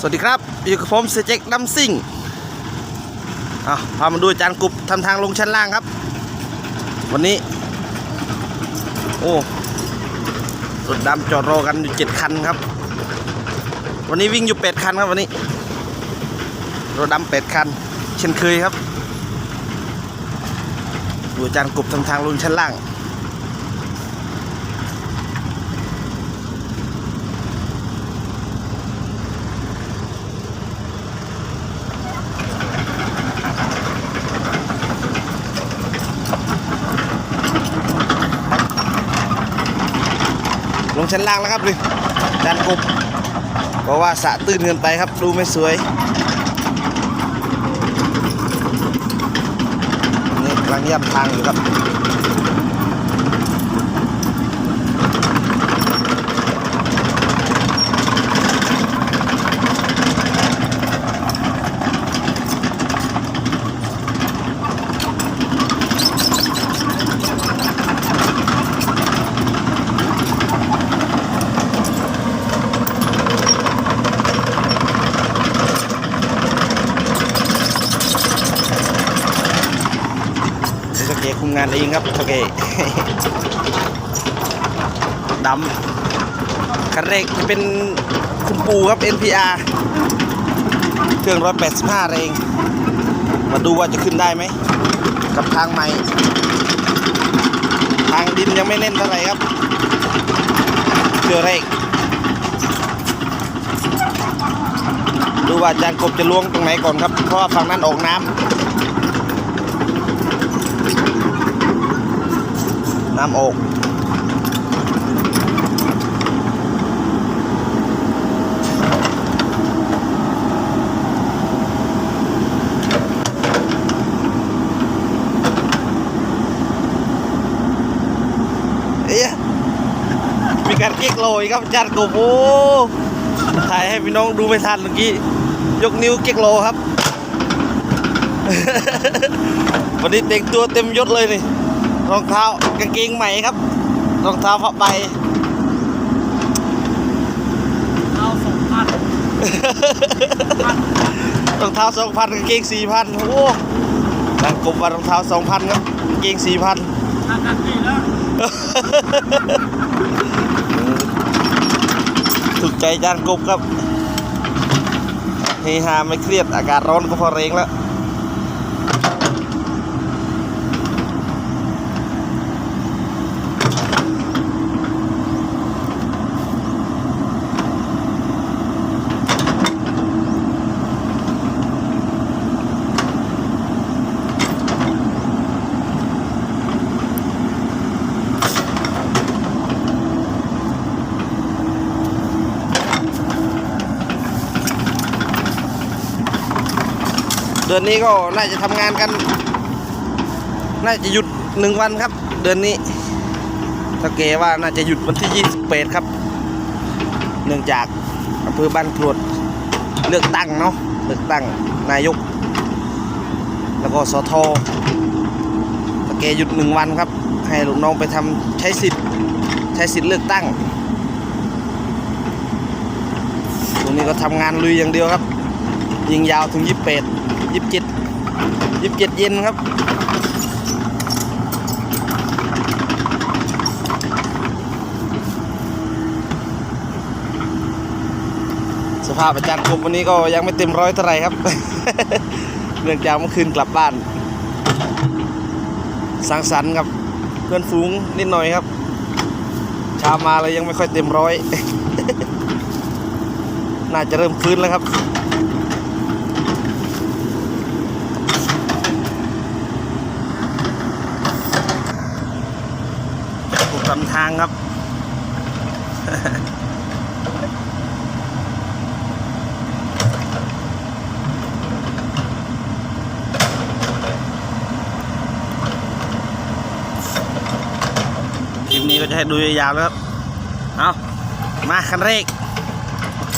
สวัสดีครับ อยู่กับผมเซเจ็กดัมซิ่งอะพามาดูจารย์กรุบทำทางลงชั้นล่างครับ วันนี้ โอ้รถดำจอดรอกันอยู่เจ็ดคันครับ วันนี้วิ่งอยู่แปดคันครับวันนี้รถดำแปดคัน เช่นเคยครับ ดูจารย์กรุบทำทางลงชั้นล่าง ชั้นล่างแล้วครับดิจานกบเพราะว่าสะตื้นเกินไปครับ ดูไม่สวยนี่กำลังย่ำทางอยู่ครับ งานเองครับสเกดำคันเร่งจะเป็นคุณปูครับ NPR เครื่อง 185แรงมาดูว่าจะขึ้นได้ไหม กับทางใหม่ ทางดินยังไม่แน่นเท่าไหร่ครับเครื่องเร่งดูว่าจารย์กบจะล้วงตรงไหนก่อนครับ เพราะว่าฝั่งนั้นออกน้ำ น้ำอกเอ๊ะมีการเก๊กโลยครับจัดกบโอ้ถ่ายให้พี่น้องดูไม่ทันเมื่อกี้ ยกนิ้วเก๊กโลครับ วันนี้แต่งตัวเต็มยศเลยนี่ รองเท้ากางเกงใหม่ครับ รองเท้าผ้าใบเอาสองพันรองเท้าสองพันกางเกงสี่พันโอ้ดังกบว่ารองเท้าสองพันครับกางเกงสี่พันทางกันดีแล้วถูกใจจานกบครับเฮฮาไม่เครียดอากาศร้อนก็พอเรงแล้ว อนนี้ก็น่าจะทำงานกัน น่าจะหยุดหนึ่งวันครับ เดือนนี้ถ้าเกว่าน่าจะหยุดวันที่ 28 ครับ เนื่องจากอำเภอบ้านกรวดเลือกตั้งเนาะเลือกตั้งนายก แล้วก็สทถ้าเกหยุดหนึ่งวันครับ ให้ลูกน้องไปทำใช้สิทธิ์ใช้สิทธิ์เลือกตั้ง ตรงนี้ก็ทำงานลุยอย่างเดียวครับ ยิงยาวถึง 28 ยี่สิบเจ็ดยี่สิบเจ็ดเย็นครับสภาพอาจารย์คมวันนี้ก็ยังไม่เต็มร้อยเท่าไหร่ครับ เนื่องจากเมื่อคืนกลับบ้าน สังสรรค์กับเพื่อนฝูงนิดหน่อยครับเช้ามาเลยยังไม่ค่อยเต็มร้อย น่าจะเริ่มฟื้นแล้วครับ ถูกทำทางครับ คลิปนี้ก็จะให้ดูยาวๆแล้วครับ เอามาคันเร่ง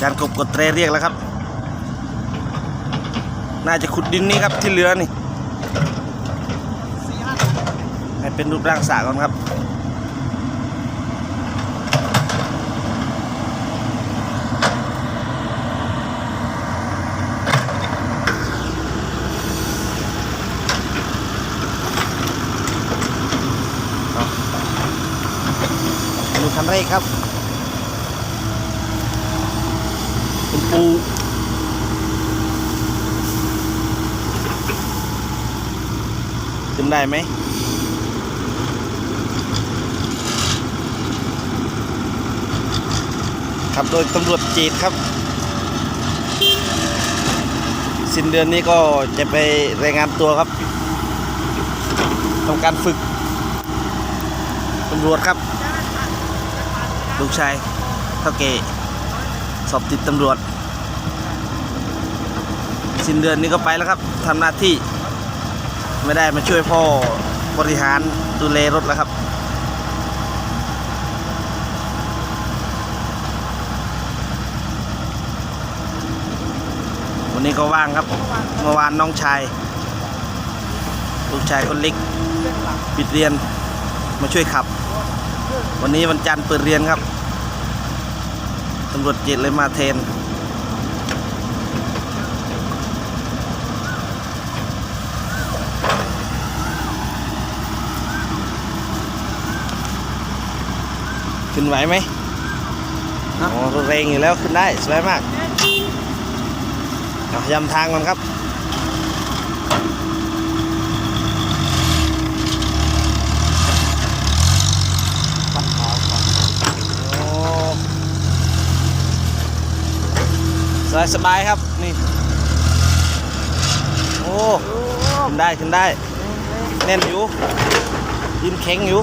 จานกบกดเตรเรียกแล้วครับ น่าจะขุดดินนี้ครับที่เหลือนี่ ให้เป็นรูปร่างสระก่อนครับ ดูคันเร่งครับคุณปูขึ้นได้ไหมครับโดยตำรวจจีดครับ สิ้นเดือนนี้ก็จะไปรายงานตัวครับทำการฝึกตำรวจครับ ลูกชายเท่าเกสอบติดตำรวจ สิ้นเดือนนี้ก็ไปแล้วครับทำหน้าที่ไม่ได้มาช่วยพ่อบริหารดูแลรถแล้วครับ วันนี้ก็ว่างครับ เมื่อวานน้องชาย ลูกชายคนเล็กปิดเรียนมาช่วยขับ วันนี้วันจันทร์เปิดเรียนครับตำรวจเจ็ดเลยมาแทนขึ้นไหวไหมอ๋อรถแรงอยู่แล้วขึ้นได้สบายมากเอายำทางก่อนครับ โอ้สบายสบายครับนี่ โอ้ขึ้นได้ขึ้นได้ แน่นอยู่ยินแข็งอยู่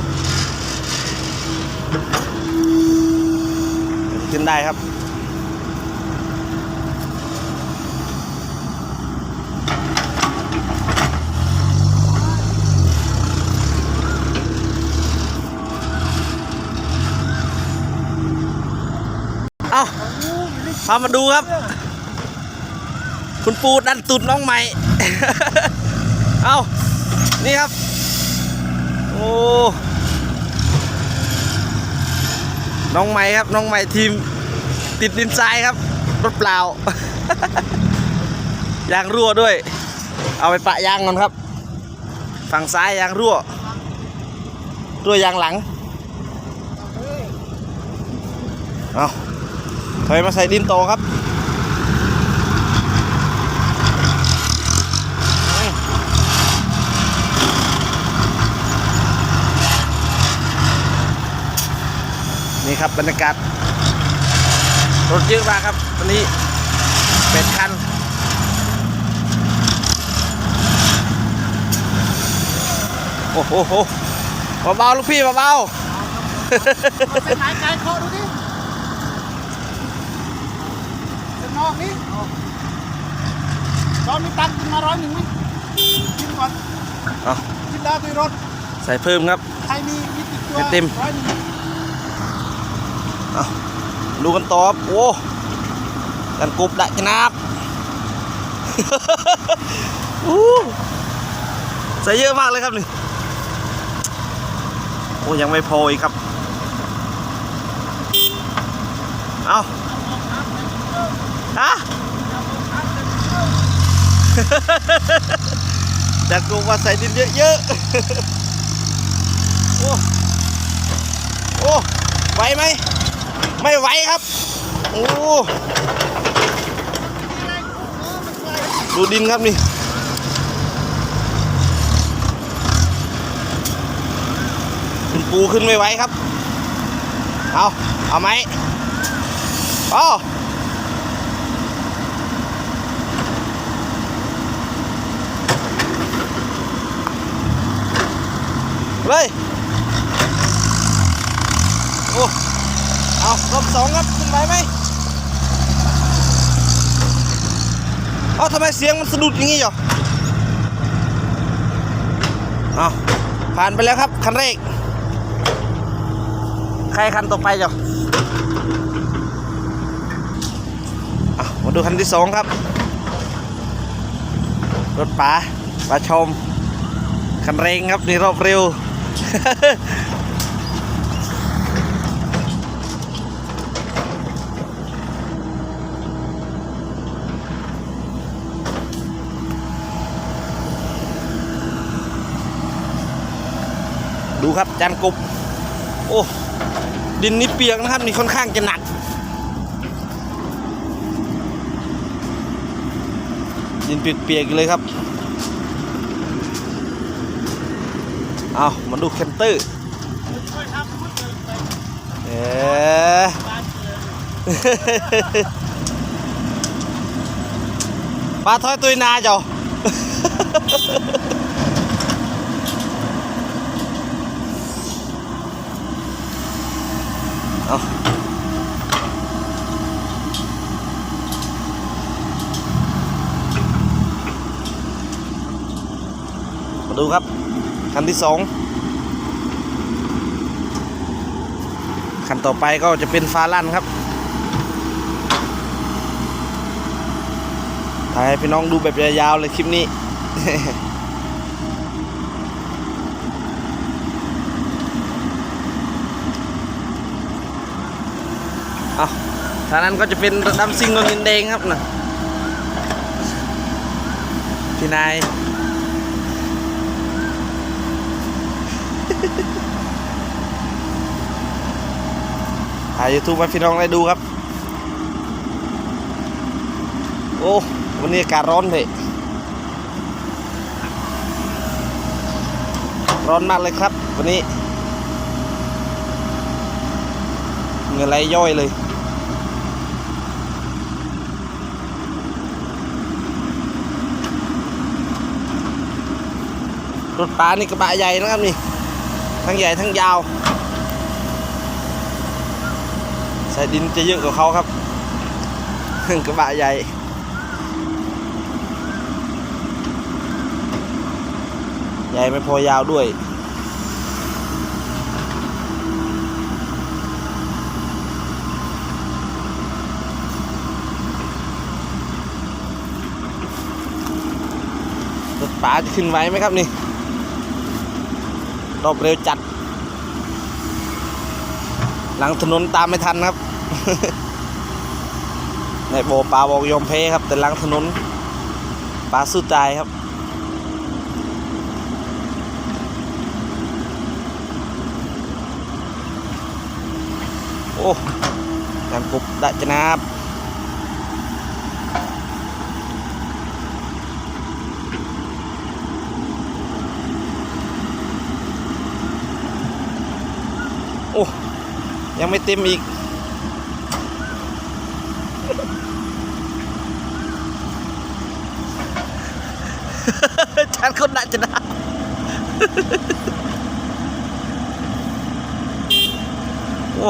ขึ้นได้ครับเอาพามาดูครับ คุณปูดันตุดน้องใหม่ เอานี่ครับ โอ้ น้องใหม่ครับ น้องใหม่ทีมติดดินทรายครับ รถเปล่า ยางรั่วด้วย เอาไปปะยางก่อนครับ ฝั่งซ้ายยางรั่ว รั่วยางหลัง เอาถอยมาใส่ดินโตครับ นี่ครับบรรยากาศรถเยอะมากครับ วันนี้เป็นคันโอ้โหโหเบาๆลูกพี่เบาเส้นไหนไกลเคาะดูดิเส้นนอกนี่ตอนมีตังค์กินมาร้อยหนึ่งไหมกินก่อนๆเอากินแล้วด้วยรถ ใส่เพิ่มครับ ใครมีมีติดตัวไม่เต็มร้อยหนึ่งเอา ดูกันต่อครับโอ้กันกรุบได้ขนาบอู้ใส่เยอะมากเลยครับนี่โอ้ยังไม่พออีกครับ เอาฮะจัดกูว่าใส่ดินเยอะๆ โอ้ โอ้ ไหวไหม ไม่ไหวครับ โอ้ดูดินครับนี่คุณปูขึ้นไม่ไหวครับ เอาเอาไหมเอาเลยโอ้ เอารอ บสองครับขึ้นไปไหมเอาทำไมเสียงมันสะดุดอย่างงี้เหรอเอาผ่านไปแล้วครับคันแรก ใครคันต่อไปเหรอเอามาดูคันที่สองครับ รถป๋าป๋าชม คันเร่งครับนี่รอบเร็ว ดูครับจานกบโอ้ดินนี่เปียกนะครับนี่ค่อนข้างจะหนัก ดินเปียกๆเลยครับเอามาดูแคนเตอร์เลยไปเอ๊ะบ้านเลยปลาทอยตุยนาเจ้า เอามาดูครับ คันที่สองคันต่อไปก็จะเป็นฟาลั่นครับถ่ายให้พี่น้องดูแบบยาวๆเลยคลิปนี้ เอาทางนั้นก็จะเป็นดำซิงนนดินแดงครับนะพี่นายถ่ายยูทูบให้พี่น้องได้ดูครับ โอ้วันนี้อากาศร้อนเลยร้อนมากเลยครับ วันนี้เหงื่อไหลย่อยเลย รถปลานี่กระบะใหญ่นะครับนี่ ทั้งใหญ่ทั้งยาวใส่ดินจะเยอะกว่าเขาครับกระบะใหญ่ ใหญ่ไม่พอยาวด้วยรถป๋าจะขึ้นไหวไหมครับนี่ รอบเร็วจัด หลังถนนตามไม่ทันครับในโบปลาบอกยอมแพ้ครับ แต่หลังถนนปลาสู้ตายครับโอ้การปุบดะจนาบโอ้ ยังไม่เต็มอีกฉันคนดะจนาบโอ้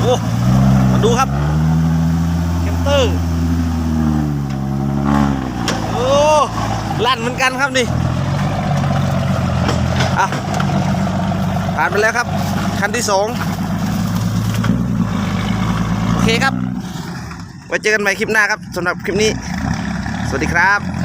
โอ้มาดูครับแคมเตอร์ โอ้ ลั่นเหมือนกันครับนี่ อะผ่านไปแล้วครับ คันที่สองโอเคครับ ไว้เจอกันใหม่คลิปหน้าครับสำหรับคลิปนี้ สวัสดีครับ